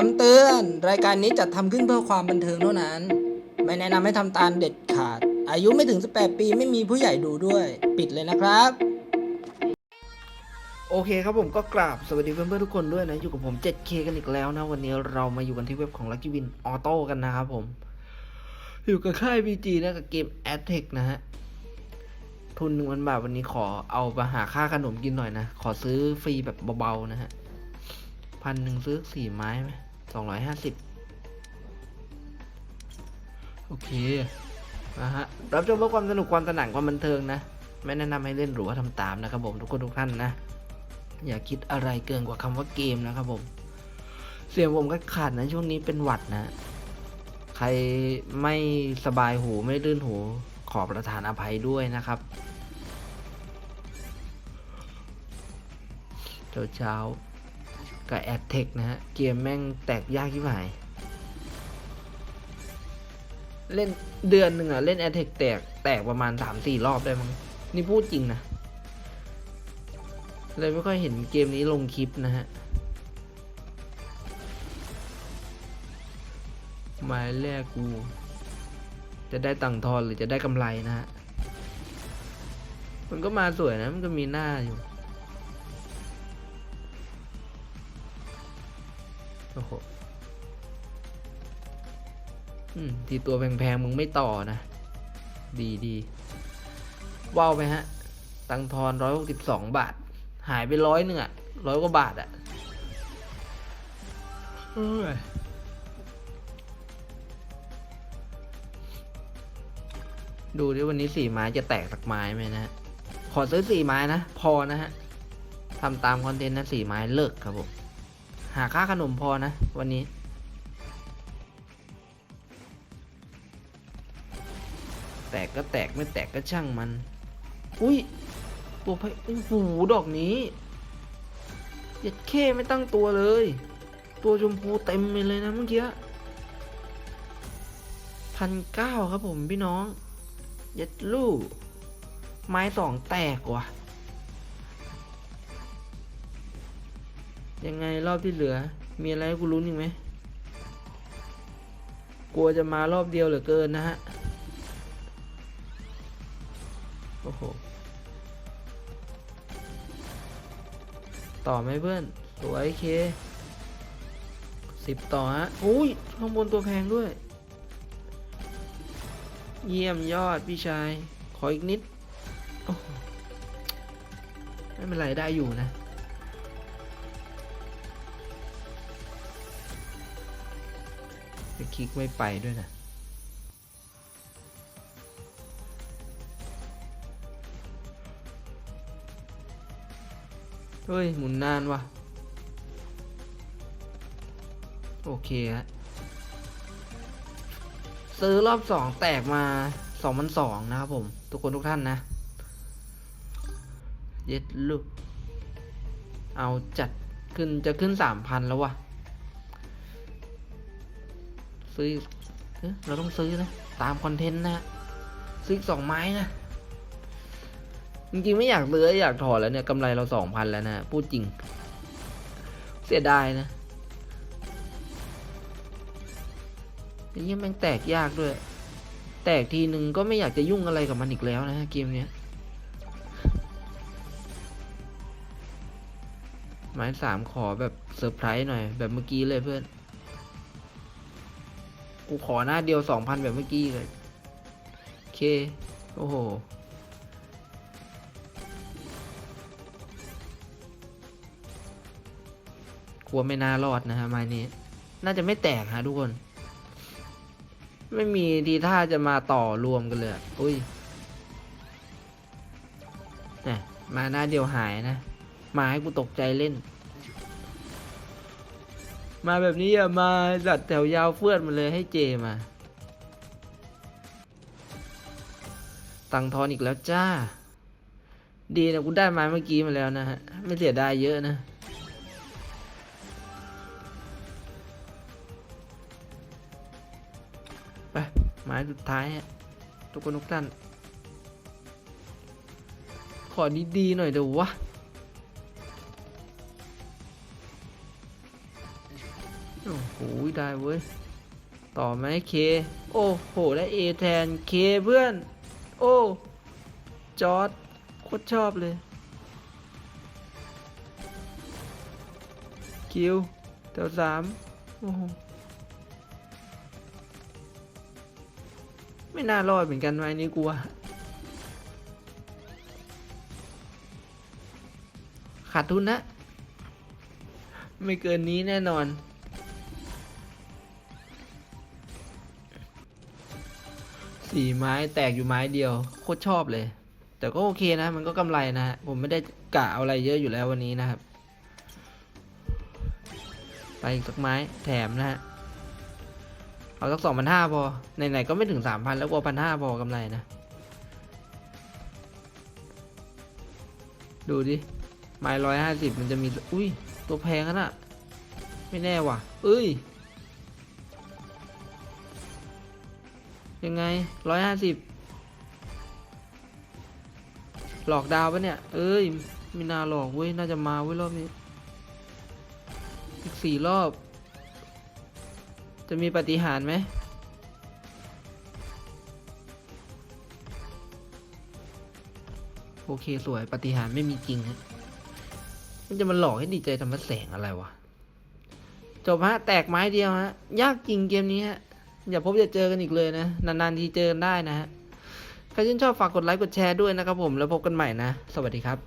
คำเตือนรายการนี้จัดทำขึ้นเพื่อความบันเทิงเท่านั้น ไม่แนะนำให้ทำตามเด็ดขาด อายุไม่ถึง 18 ปีไม่มีผู้ใหญ่ดูด้วย ปิดเลยนะครับ โอเคครับผมก็กราบสวัสดีเพื่อนๆทุกคนด้วยนะ อยู่กับผม 7K กันอีกแล้วนะ วันนี้เรามาอยู่กันที่เว็บของ Lucky Win Auto กันนะครับผม อยู่กับค่าย BG นะกับเกม a d t e c นะฮะ ทุนหนึ่งพันบาทวันนี้ขอเอาไปหาค่าขนมกินหน่อยนะ ขอซื้อฟรีแบบเบาๆนะฮะพันหนึ่งซื้อสี่ไม้ไหม สองร้อยห้าสิบโอเคนะฮะรับชมเพื่อความสนุกความสนั่นความบันเทิงนะ ไม่แนะนำให้เล่นหรือว่าทำตามนะครับผมทุกคนทุกท่านนะ อย่าคิดอะไรเกินกว่าคำว่าเกมนะครับผม เสียงผมก็ขาดนะช่วงนี้เป็นหวัดนะ ใครไม่สบายหูไม่ลื่นหูขอประทานอภัยด้วยนะครับเช้าเช้าๆ กับแอดเทคนะฮะ เกมแม่งแตกยากที่หาย เล่นเดือนหนึ่งอะเล่นแอดเทคแตกแตกประมาณสามสี่รอบได้มั้งนี่พูดจริงนะ เลยไม่ค่อยเห็นเกมนี้ลงคลิปนะฮะ หมายแรกกู จะได้ตังทอนหรือจะได้กำไรนะฮะ มันก็มาสวยนะ มันก็มีหน้าอยู่ โอ้โหอืมทีตัวแพงๆ มึงไม่ต่อนะ ดีดีว้าวไปฮะ ตังทอนร้อยหกสิบสองบาท หายไปร้อยหนึ่งอะร้อยกว่าบาทอะเอ้ยดูดิวันนี้สี่ไม้จะแตกสักไม้ไหมนะ ขอซื้อสี่ไม้นะ พอนะฮะทำตามคอนเทนต์นะสี่ไม้เลิกครับผม หาค่าขนมพอนะ วันนี้ แตกก็แตกไม่แตกก็ช่างมัน อุ้ย ตัวไพ่โอ้โหดอกนี้เย็ดเข้ไม่ตั้งตัวเลย ตัวชมพูเต็มไปเลยนะเมื่อกี้พันเก้าครับผมพี่น้อง เย็ดลูกไม้สองแตกว่ะ ยังไงรอบที่เหลือ มีอะไรให้กูรู้นอีกไหมกลัวจะมารอบเดียวเหลือเกินนะฮะ โอ้โห ต่อไหมเพื่อน สวยเคสิบต่อฮะ อุ้ย ข้างบนตัวแพงด้วย เยี่ยมยอดพี่ชาย ขออีกนิด ไม่เป็นไรได้อยู่นะ คลิกไม่ไปด้วยนะเฮ้ย หมุนนานว่ะโอเคฮะซื้อรอบสองแตกมาสองพันสองนะครับผม ทุกคนทุกท่านนะ เย็ดลูก เอาจัดขึ้นจะขึ้นสามพันแล้ววะ ซื้อเราต้องซื้อนะ ตามคอนเทนต์นะ ซื้อสองไม้นะ จริงๆไม่อยากซื้ออยากถอดแล้วเนี่ยกำไรเราสองพันแล้วนะ พูดจริง เสียดายนะไอ้เหี้ยแม่งแตกยากด้วย แตกทีหนึ่งก็ไม่อยากจะยุ่งอะไรกับมันอีกแล้วนะเกมเนี้ยหมายสามขอแบบเซอร์ไพรส์หน่อย แบบเมื่อกี้เลยเพื่อน กูขอหน้าเดียวสองพันแบบเมื่อกี้เลย โอเค โอ้โห กลัวไม่น่ารอดนะฮะไม้นี้ น่าจะไม่แตกฮะทุกคน ไม่มีทีท่าจะมาต่อรวมกันเลย อุ้ยเนี่ยมาหน้าเดียวหายนะ มาให้กูตกใจเล่น มาแบบนี้อย่ามาจัดแถวยาวเฟื่อนมาเลยให้เจมา ตังทอนอีกแล้วจ้า ดีนะกูได้ไม้เมื่อกี้มาแล้วนะฮะ ไม่เสียดายเยอะนะไปไม้สุดท้ายฮะทุกคนทุกท่าน ขอดีๆหน่อยเดี๋ยววะ โอ้โหโอ้ยได้เว้ย ต่อไหมเค โอ้โห ได้เอแทนเคเพื่อน โอ้ จอร์ดโคตรชอบเลย คิวแถวสามโอ้โห ไม่น่ารอดเหมือนกันไว้นี่กลัวขาดทุนนะ ไม่เกินนี้แน่นอน สี่ไม้แตกอยู่ไม้เดียว โคตรชอบเลย แต่ก็โอเคนะ มันก็กำไรนะ ผมไม่ได้กะเอาอะไรเยอะอยู่แล้ววันนี้นะครับ ไปอีกสักไม้แถมนะฮะเอาสักสองพันห้าพอ ไหนๆก็ไม่ถึงสามพันแล้วกว่าพันห้าพอกำไรนะ ดูดิ ไม้ร้อยห้าสิบมันจะมี อุ้ย ตัวแพงขนาดไม่แน่ว่ะ เอ้ย ยังไงร้อยห้าสิบหลอกดาวปะเนี่ย เอ้ยม่น่าหลอกเว้ย น่าจะมาเว้ยรอบนี้ อีกสี่รอบ จะมีปฏิหารไหมโอเคสวยปฏิหารไม่มีจริงฮะมันจะมาหลอกให้ดีใจทำมาแสงอะไรวะ จบฮะ แตกไม้เดียวฮะ ยากจริงเกมนี้ฮะ อย่าพบอย่าเจอกันอีกเลยนะ นานๆทีเจอกันได้นะฮะ ใครชื่นชอบฝากกดไลค์กดแชร์ด้วยนะครับผม แล้วพบกันใหม่นะ สวัสดีครับ